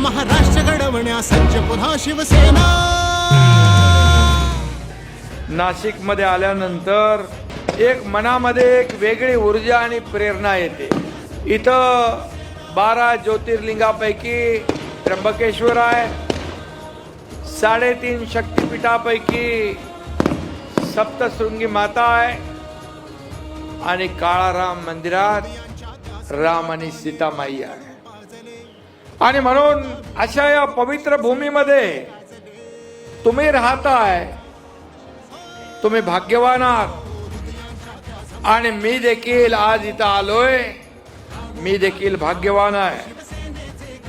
महाराष्ट्र घडवण्या सज्ज पुन्हा शिवसेना. नाशिकमध्ये आल्यानंतर एक मनामध्ये एक वेगळी ऊर्जा आणि प्रेरणा येते. इथं बारा ज्योतिर्लिंगापैकी त्र्यंबकेश्वर आहे. साडेतीन शक्तिपीठापैकी सप्तशृंगी माता आहे. आणि काळाराम मंदिरात राम आणि सीतामाई आहे. आणि म्हणून अशा या पवित्र भूमीमध्ये तुम्ही राहताय तुम्ही भाग्यवान आहात. आणि मी देखील आज इथं आलोय मी देखील भाग्यवान आहे.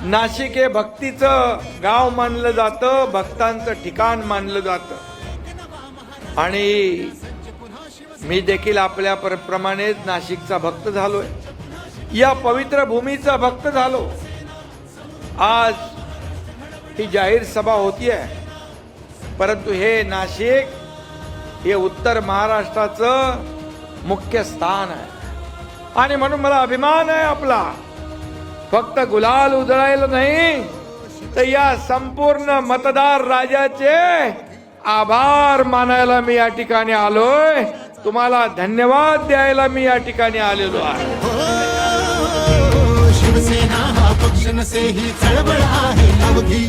नाशिक हे भक्तीचं गाव मानलं जातं भक्तांचं ठिकाण मानलं जातं. आणि मी देखील आपल्या प्रमाणेच नाशिकचा भक्त झालोय. या पवित्र भूमीचा भक्त झालो. आज ही जाहीर सभा होती आहे. परंतु हे नाशिक हे उत्तर महाराष्ट्राचं मुख्य स्थान आहे. आणि म्हणून मला अभिमान आहे आपला. फक्त गुलाल उधळायला नाही तर या संपूर्ण मतदार राजाचे आभार मानायला मी या ठिकाणी आलोय. तुम्हाला धन्यवाद द्यायला मी या ठिकाणी आलेलो आहे. हो शिवसेना ही चळवळ आहे अवघी